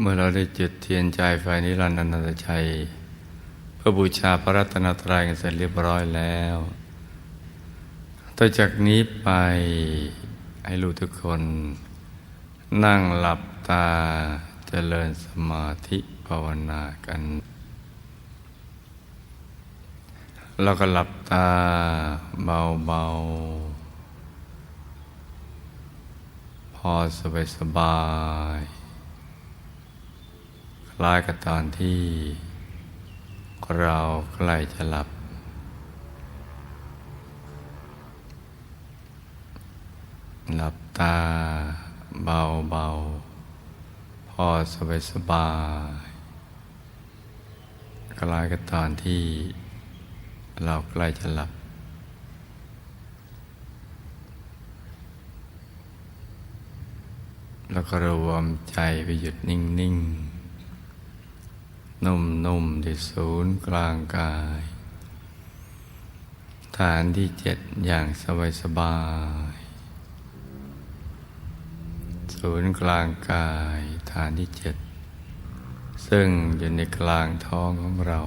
เมื่อเราได้จุดเทียนใจไฟนิรันดรนันตชัย เพื่อบูชาพระรัตนตรัยกันเสร็จเรียบร้อยแล้วต่อจากนี้ไปให้ลูกทุกคน นั่งหลับตาเจริญสมาธิภาวนากัน แล้วก็หลับตาเบาๆ พอสบายสบายๆ คล้ายกับตอนที่ เราใกล้จะหลับ หลับตาเบาๆ พอสบายสบายคล้ายกับตอนที่ เราใกล้จะหลับแล้วก็รวมใจไปหยุดนิ่ง ๆ นุ่มๆที่ศูนย์กลางกาย ฐานที่เจ็ดอย่างสบายๆศูนย์กลางกาย ฐานที่เจ็ดซึ่งอยู่ในกลางท้องของเรา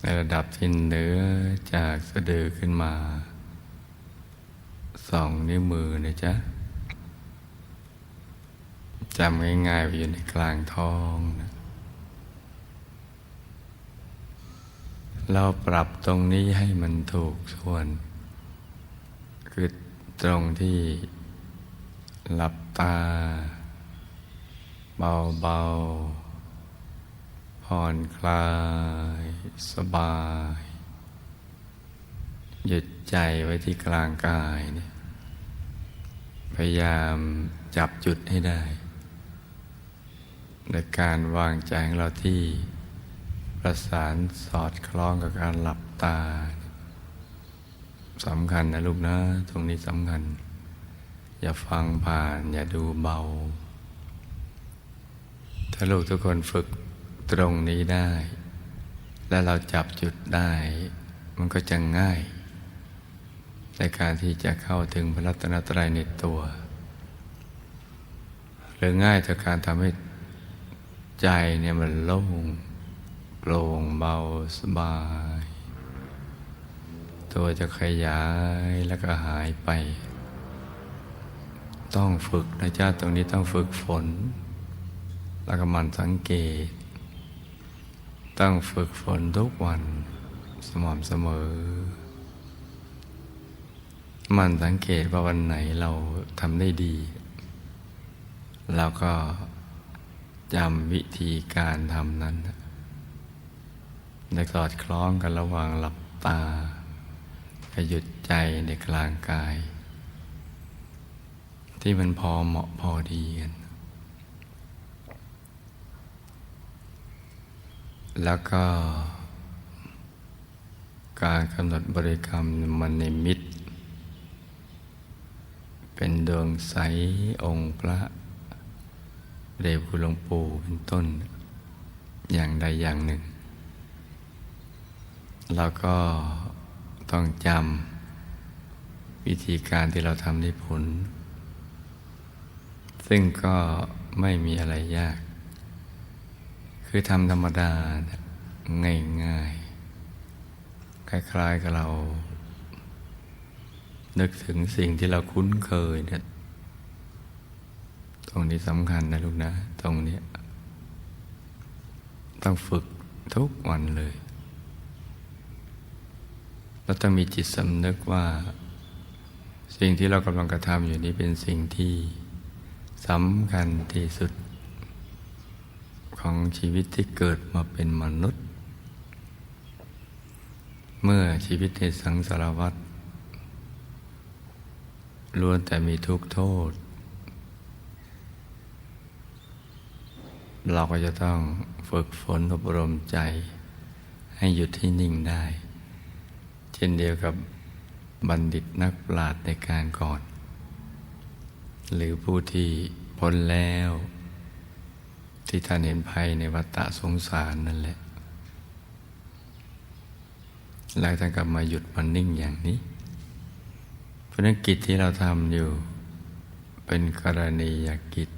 ในระดับที่เหนือจากสะดือขึ้นมาสองนิ้วมือนะจ๊ะ จำง่ายๆไปอยู่ในกลางท้องนะเราปรับตรงนี้ให้มันถูกส่วน คือตรงที่หลับตา เบาๆ ผ่อนคลาย สบาย หยุดใจไว้ที่กลางกายเนี่ยพยายามจับจุดให้ได้ ในการวางใจของเราที่ประสานสอดคล้องกับการหลับตาสำคัญนะลูกนะ ตรงนี้สำคัญ อย่าฟังผ่าน อย่าดูเบา ถ้าลูกทุกคนฝึกตรงนี้ได้ และเราจับจุดได้ มันก็จะง่าย ในการที่จะเข้าถึงพระรัตนตรัยในตัว หรือง่ายต่อการทำให้ ใจเนี่ยมันโล่งโปร่งเบาสบาย ตัวจะขยายแล้วก็หายไป ต้องฝึกนะจ๊ะตรงนี้ต้องฝึกฝน แล้วก็มันสังเกต ต้องฝึกฝนทุกวันสม่ำเสมอ มันสังเกตว่าวันไหนเราทำได้ดีเราก็ จำวิธีการทำนั้นในสอดคล้องกันระหว่างหลับตาหยุดใจในกลางกาย ที่มันพอเหมาะพอดีกันแล้วก็ การกำหนดบริกรรมมันในมิตร เป็นดวงใสองค์พระ เดชคุณหลวงปู่เป็นต้น อย่างใดอย่างหนึ่งแล้วก็ต้องจำวิธีการที่เราทำได้ผล ซึ่งก็ไม่มีอะไรยาก คือทำธรรมดาง่ายๆ คล้ายๆกับเรา นึกถึงสิ่งที่เราคุ้นเคยเนี่ย ตรงนี้สำคัญนะลูกนะ ตรงนี้ ต้องฝึกทุกวันเลยเราต้องมีจิตสำนึกว่า สิ่งที่เรากำลังกระทำอยู่นี้เป็นสิ่งที่สำคัญที่สุด ของชีวิตที่เกิดมาเป็นมนุษย์ เมื่อชีวิตในสังสารวัฏล้วนแต่มีทุกโทษ เราก็จะต้องฝึกฝนอบรมใจ ให้หยุดที่นิ่งได้ เช่นเดียวกับบัณฑิตนักปราชญ์ในการก่อน หรือผู้ที่พ้นแล้ว ที่ท่านเห็นภัยในวัฏสงสารนั่นแหละแล้วท่านกลับมาหยุดมันนิ่งอย่างนี้ เพราะนั้นกิจที่เราทำอยู่เป็นกรณียกิจ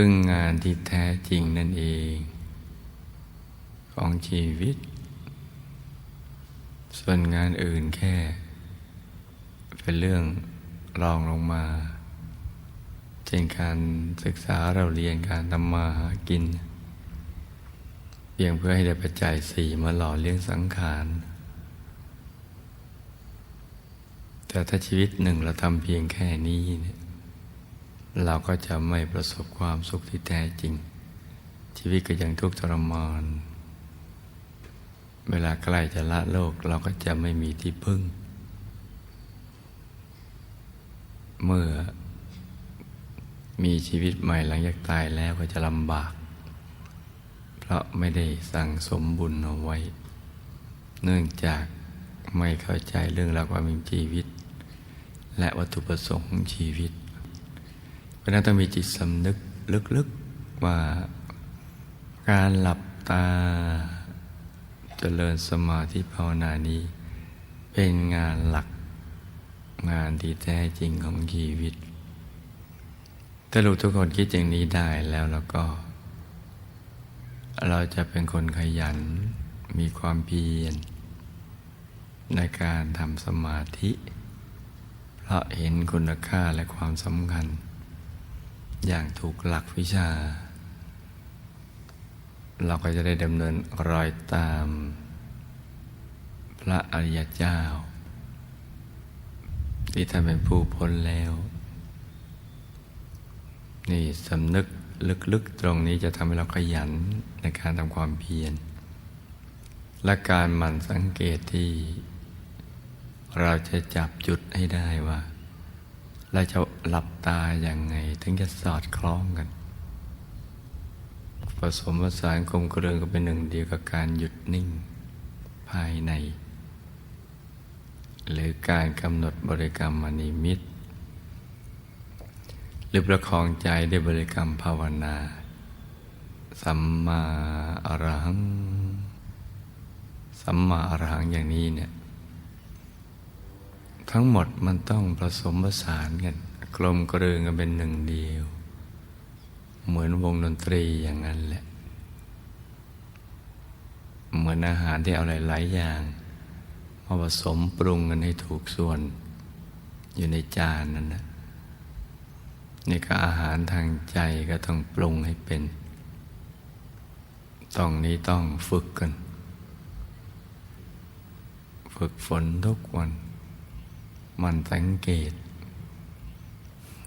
ครึ่งงานที่แท้จริงนั่นเอง ของชีวิต ส่วนงานอื่นแค่ เป็นเรื่องรองลงมา เช่นการศึกษาเราเรียนการทำมาหากิน เพียงเพื่อให้ได้ปัจจัยสี่มาหล่อเลี้ยงสังขารแต่ถ้าชีวิตหนึ่งเราทำเพียงแค่นี้เนี่ย เราก็จะไม่ประสบความสุขที่แท้จริง ชีวิตก็ยังทุกข์ทรมาน เวลาใกล้จะละโลกเราก็จะไม่มีที่พึ่ง เมื่อมีชีวิตใหม่หลังจากตายแล้วก็จะลำบาก เพราะไม่ได้สั่งสมบุญเอาไว้ เนื่องจากไม่เข้าใจเรื่องราวความเป็นชีวิต และวัตถุประสงค์ของชีวิต ราะนั้นต้องมีจิตสำนึกลึกๆว่าการหลับตาจเจริญสมาธิภาวนานี้ เป็นงานหลักงานที่แท้จริงของชีวิต ถ้าลูกทุกคนคิดอย่างนี้ได้แล้วแล้วก็ เราจะเป็นคนขยัน มีความเพียรในการทำสมาธิ เพราะเห็นคุณค่าและความสำคัญ อย่างถูกหลักวิชา เราก็จะได้ดำเนินรอยตาม พระอริยเจ้า ที่ท่านเป็นผู้พ้นแล้ว นี่สำนึกลึกๆตรงนี้จะทำให้เราขยันในการทำความเพียรและการหมั่นสังเกตที่ เราจะจับจุดให้ได้ว่า เราจะหลับตาอย่างไง ถึงจะสอดคล้องกัน ผสมผสานกลมกลืนกันเป็นหนึ่งเดียวกับการหยุดนิ่งภายใน หรือการกำหนดบริกรรมมณีมิต หรือประคองใจด้วยบริกรรมภาวนา สัมมาอรหัง สัมมาอรหังอย่างนี้เนี่ย ทั้งหมดมันต้องผสมผสานกัน กลมกลืนกันเป็นหนึ่งเดียว เหมือนวงดนตรีอย่างนั้นแหละ เหมือนอาหารที่เอาหลาย ๆ อย่างมาผสมปรุงกันให้ถูกส่วน อยู่ในจานนั้นนะนี่ก็อาหารทางใจก็ต้องปรุงให้เป็น ต้องนี้ต้องฝึกกัน ฝึกฝนทุกวัน มันสังเกต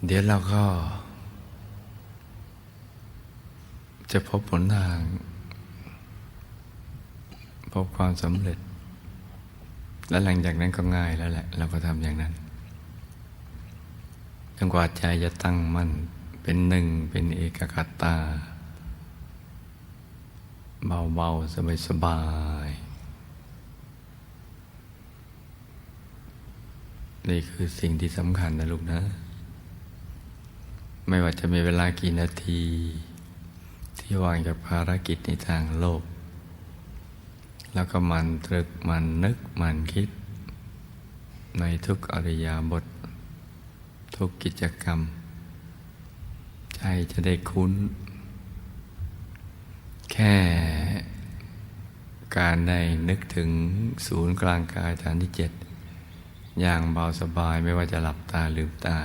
เดี๋ยวเราก็ จะพบผลทาง พบความสำเร็จ และหลังจากนั้นก็ง่ายแล้วแหละ เราก็ทำอย่างนั้นจนกว่าใจจะตั้งมั่นเป็นหนึ่งเป็นเอกคตา เบาๆ สบายๆ นี่คือสิ่งที่สำคัญนะลูกนะ ไม่ว่าจะมีเวลากี่นาที ที่วางจากภารกิจในทางโลก แล้วก็มันตรึกมันนึกมันคิด ในทุกอริยาบท ทุกกิจกรรม ใจจะได้คุ้น แค่การได้นึกถึงศูนย์กลางกายฐานที่เจ็ด อย่างเบาสบายไม่ว่าจะหลับตาลืมตา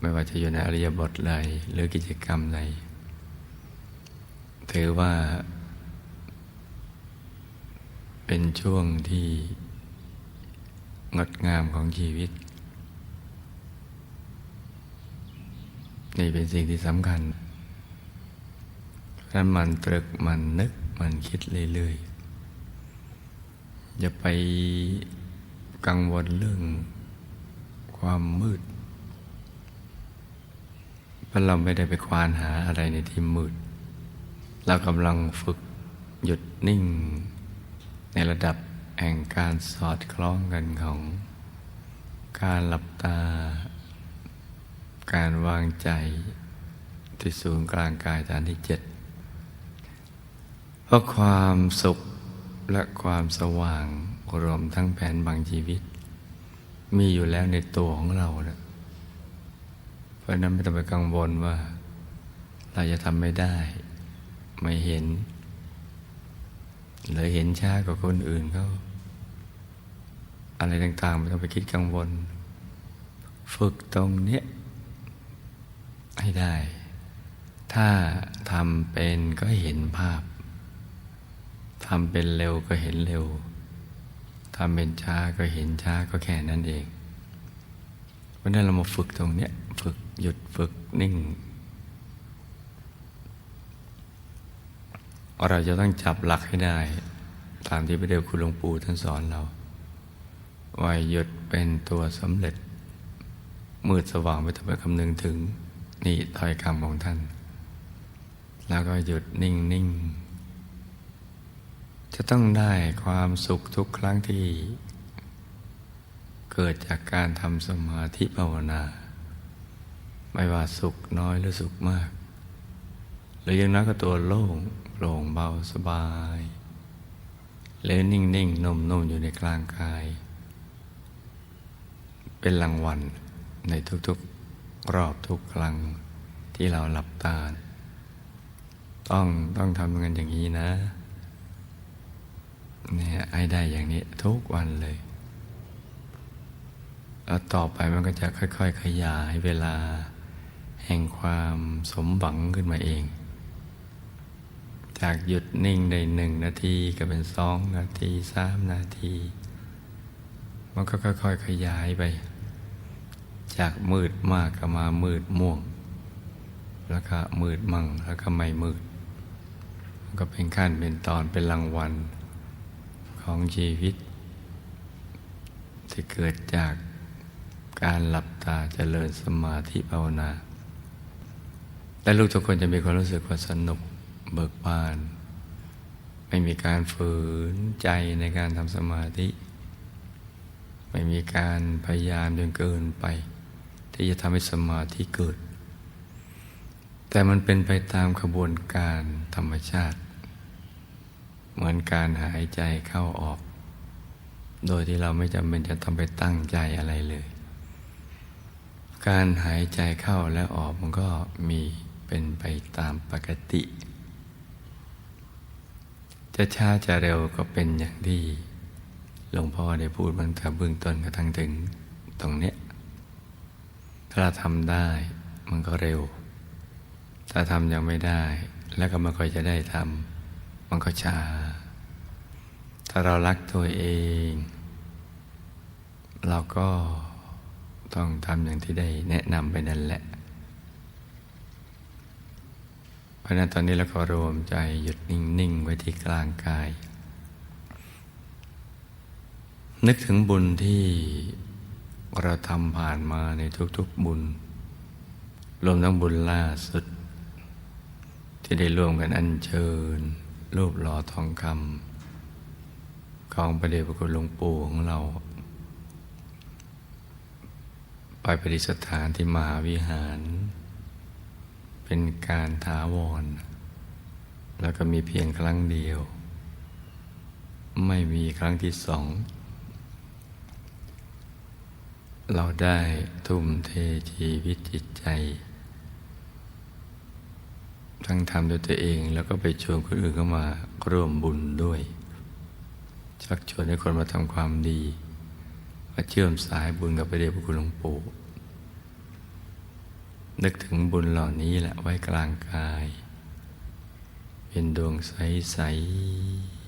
ไม่ว่าจะอยู่ในอริยบทใดหรือกิจกรรมใดถือว่า เป็นช่วงที่งดงามของชีวิต นี่เป็นสิ่งที่สำคัญถ้ามันตรึกมันนึกมันคิดเรื่อยๆอย่าไป กังวลเรื่อง ความมืดเพราะเราไม่ได้ไปควานหาอะไรในที่มืด เรากำลังฝึกหยุดนิ่ง ในระดับแห่งการสอดคล้องกันของ การหลับตา การวางใจที่ศูนย์กลางกายฐานที่เจ็ดเพราะความสุขและความสว่าง รวมทั้งแผนบางชีวิต มีอยู่แล้วในตัวของเรานะเพราะนั้นไม่ต้องไปกังวลว่า เราจะทำไม่ได้ ไม่เห็นหรือเห็นช้ากว่าคนอื่นเขาอะไรต่างๆไม่ต้องไปคิดกังวล ฝึกตรงเนี้ยให้ได้ ถ้าทำเป็นก็เห็นภาพทำเป็นเร็วก็เห็นเร็วำเป็นช้าก็เห็นช้าก็แค่นั้นเองเพราะนั้นเรามาฝึกตรงเนี้ยฝึกหยุดฝึกนิ่ง เราจะต้องจับหลักให้ได้ ตามที่พระเดชคุณหลวงปู่ท่านสอนเราว่าหยุดเป็นตัวสำเร็จ มืดสว่างไม่ต้องไปคำนึงถึง นี่ถ้อยคำของท่าน แล้วก็หยุดนิ่งนิ่ง จะต้องได้ความสุขทุกครั้งที่ เกิดจากการทำสมาธิภาวนา ไม่ว่าสุขน้อยหรือสุขมาก หรืออย่างน้อยก็ตัวโล่งโปร่งเบาสบายหรือนิ่งนิ่งนุ่มนมอยู่ในกลางกาย เป็นรางวัลในทุกๆรอบทุกครั้งที่เราหลับตา ต้องต้องทำงานอย่างนี้นะ เนี่ยให้ได้อย่างนี้ทุกวันเลย แล้วต่อไปมันก็จะค่อย ๆ ขยายเวลา แห่งความสมหวังขึ้นมาเอง จากหยุดนิ่งได้หนึ่งนาทีก็เป็นสองนาทีสามนาที มันก็ค่อย ๆ ขยายไป จากมืดมากก็มามืดม่วง แล้วก็มืดมั่งแล้วก็ไม่มืดก็เป็นขั้นเป็นตอนเป็นรางวัล ของชีวิต ที่เกิดจากการหลับตาเจริญสมาธิภาวนา และลูกทุกคนจะมีความรู้สึกว่าสนุกเบิกบาน ไม่มีการฝืนใจในการทำสมาธิ ไม่มีการพยายามจนเกินไป ที่จะทำให้สมาธิเกิด แต่มันเป็นไปตามขบวนการธรรมชาติ เหมือนการหายใจเข้าออก โดยที่เราไม่จำเป็นจะต้องไปตั้งใจอะไรเลย การหายใจเข้าและออกมันก็มีเป็นไปตามปกติ จะช้าจะเร็วก็เป็นอย่างที่หลวงพ่อได้พูดมันแต่เบื้องต้นกระทั่งถึงตรงเนี้ยถ้าเราทำได้มันก็เร็ว ถ้าทำยังไม่ได้ แล้วก็ไม่ค่อยจะได้ทำมันก็ช้า ถ้าเรารักตัวเอง เราก็ต้องทำอย่างที่ได้แนะนำไปนั่นแหละ เพราะนั้นตอนนี้เราก็รวมใจหยุดนิ่ง ๆ ไว้ที่กลางกาย นึกถึงบุญที่เราทำผ่านมาในทุก ๆ บุญ รวมทั้งบุญล่าสุด ที่ได้ร่วมกันอัญเชิญ รูปหล่อทองคำ ของพระเดชพระคุณหลวงปู่ของเรา ไปประดิษฐานที่มหาวิหาร เป็นการถาวร แล้วก็มีเพียงครั้งเดียว ไม่มีครั้งที่สอง เราได้ทุ่มเทชีวิตจิตใจทั้งทำด้วยตัวเองแล้วก็ไปชวนคนอื่นเข้ามาร่วมบุญด้วย ชักชวนให้คนมาทำความดี มาเชื่อมสายบุญกับพระเดชพระคุณหลวงปู่นึกถึงบุญเหล่านี้แหละไว้กลางกาย เป็นดวงใส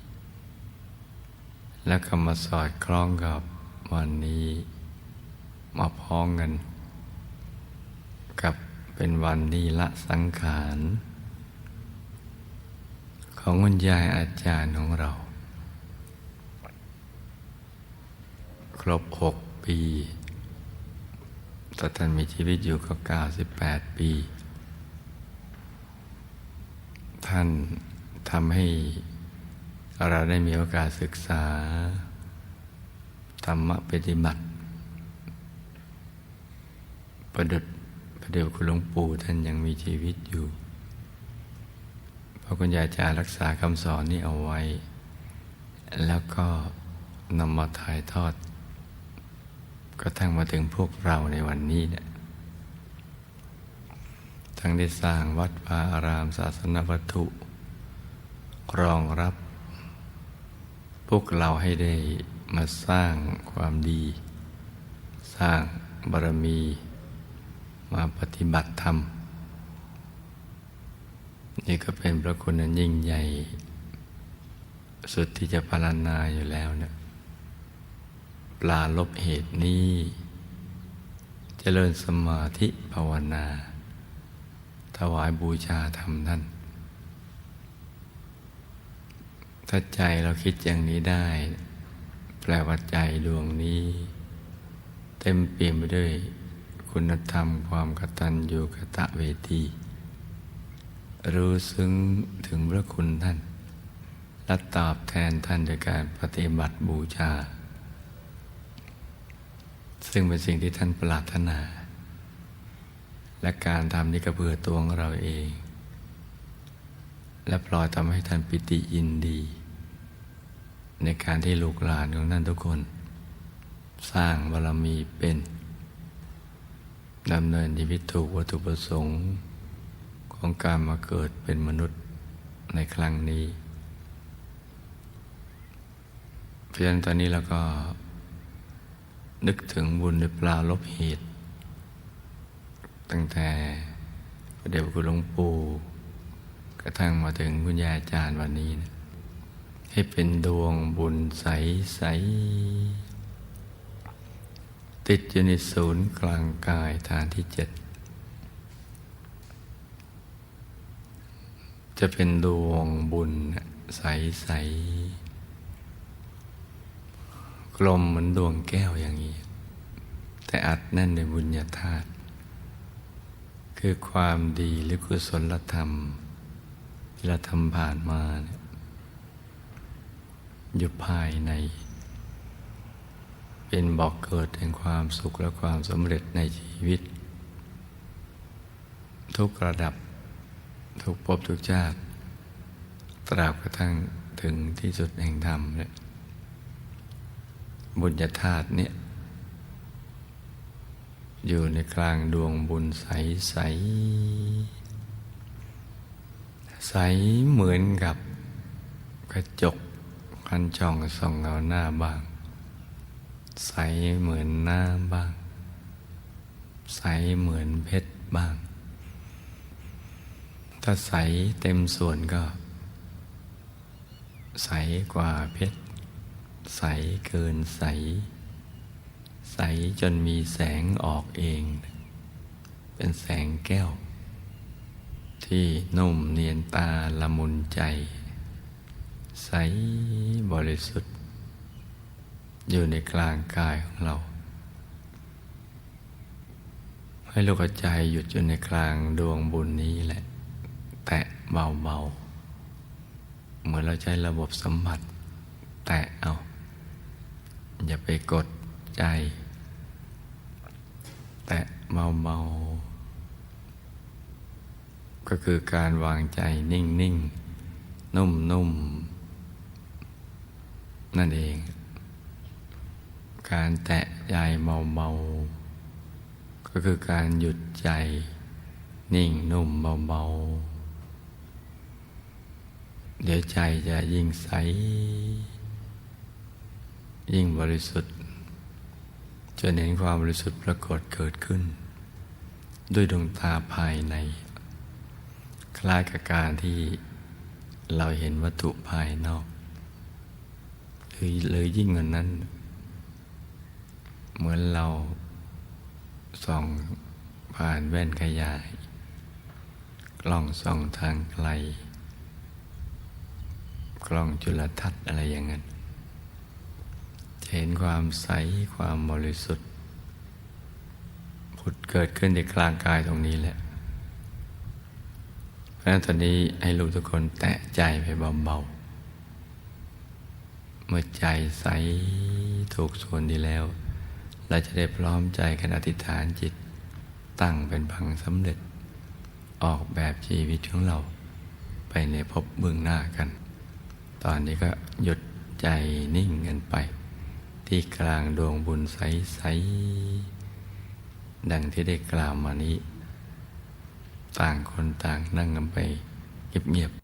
ๆ แล้วก็มาสอดคล้องกับวันนี้มาพ้องกัน กับเป็นวันนี้ละสังขาร ของคุณยายอาจารย์ของเรา ครบหกปีแต่ท่านมีชีวิตอยู่ก็เก้าสิบแปดปี ท่านทำให้เราได้มีโอกาสศึกษา ธรรมะปฏิบัติ ประดุดประเดี๋ยวคุณหลวงปู่ท่านยังมีชีวิตอยู่เพราะคุณยายจะรักษาคำสอนนี้เอาไว้ แล้วก็นำมาถ่ายทอด ก็ทั้งมาถึงพวกเราในวันนี้เนี่ยทั้งได้สร้างวัดวาอารามศาสนวัตถุ รองรับ พวกเราให้ได้มาสร้างความดี สร้างบารมี มาปฏิบัติธรรม นี่ก็เป็นพระคุณอันยิ่งใหญ่ สุดที่จะพรรณนาอยู่แล้วเนะป ลาลบเหตุนี้เจริญสมาธิภาวนา ถวายบูชาธรรมนั่นถ้าใจเราคิดอย่างนี้ได้ แปลว่าใจดวงนี้ เต็มเปี่ยมไปด้วยคุณธรรมความกตัญญูกตะเวทีรู้ซึ้งถึงพระคุณท่าน และตอบแทนท่านโดยการปฏิบัติบูชา ซึ่งเป็นสิ่งที่ท่านปรารถนา และการทำนี้ก็เพื่อตัวของเราเอง และปล่อยทำให้ท่านปิติยินดี ในการที่ลูกหลานของท่านทุกคน สร้างบารมีเป็นดำเนินชีวิตถูกวัตถุประสงค์ ของการมาเกิดเป็นมนุษย์ในครั้งนี้ เพราะฉะนั้นตอนนี้เราก็ นึกถึงบุญในปลาลบเหตุ ตั้งแต่พระเดชพระคุณหลวงปู่กระทั่งมาถึงคุณยายอาจารย์วันนี้นะให้เป็นดวงบุญใสใสติดอยู่ในศูนย์กลางกายฐานที่เจ็ดจะเป็นดวงบุญใสใส กลมเหมือนดวงแก้วอย่างนี้ แต่อัดแน่นในบุญญาธาตุคือความดีหรือกุศลธรรม ที่เราทำผ่านมาอยู่ภายใน เป็นบอกเกิดแห่งความสุขและความสำเร็จในชีวิต ทุกระดับทุกภพทุกชาติตราบกระทั่งถึงที่สุดแห่งธรรมเนี่ย บุญญาธาตุเนี่ย อยู่ในกลางดวงบุญใสใส ใสเหมือนกับกระจกคันช่องส่องเงาหน้าบ้าง ใสเหมือนหน้ำบ้าง ใสเหมือนเพชรบ้าง ถ้าใสเต็มส่วนก็ ใสกว่าเพชร ใสเกินใส ใสจนมีแสงออกเอง เป็นแสงแก้ว ที่นุ่มเนียนตาละมุนใจ ใสบริสุทธิ์ อยู่ในกลางกายของเรา ให้ลูกใจหยุดอยู่ในกลางดวงบุญนี้แหละ แตะเบาๆ เหมือนเราใช้ระบบสัมผัสแตะเอา อย่าไปกดใจ แตะเบาๆก็คือการวางใจนิ่งๆนุ่มๆนั่นเอง การแตะใจเบาๆก็คือการหยุดใจ นิ่งนุ่มเบาๆเดี๋ยวใจจะยิ่งใส ยิ่งบริสุทธิ์จนเห็นความบริสุทธิ์ปรากฏเกิดขึ้น ด้วยดวงตาภายใน คล้ายกับการที่เราเห็นวัตถุภายนอกหรือเลยยิ่งกว่านั้น เหมือนเราส่องผ่านแว่นขยาย กล้องส่องทางไกล กล้องจุลทรรศน์อะไรอย่างนั้น เห็นความใสความบริสุทธิ์ ผุดเกิดขึ้นในกลางกายตรงนี้แหละ เพราะฉะนั้นตอนนี้ให้ลูกทุกคนแตะใจไปเบาๆ เมื่อใจใสถูกส่วนดีแล้ว เราจะได้พร้อมใจกันอธิษฐานจิตตั้งเป็นพังสำเร็จ ออกแบบชีวิตของเรา ไปในภพเบื้องหน้ากัน ตอนนี้ก็หยุดใจนิ่งกันไป ที่กลางดวงบุญใส ๆ ดังที่ได้กล่าวมานี้ ต่างคนต่างนั่งกันไปเงียบๆ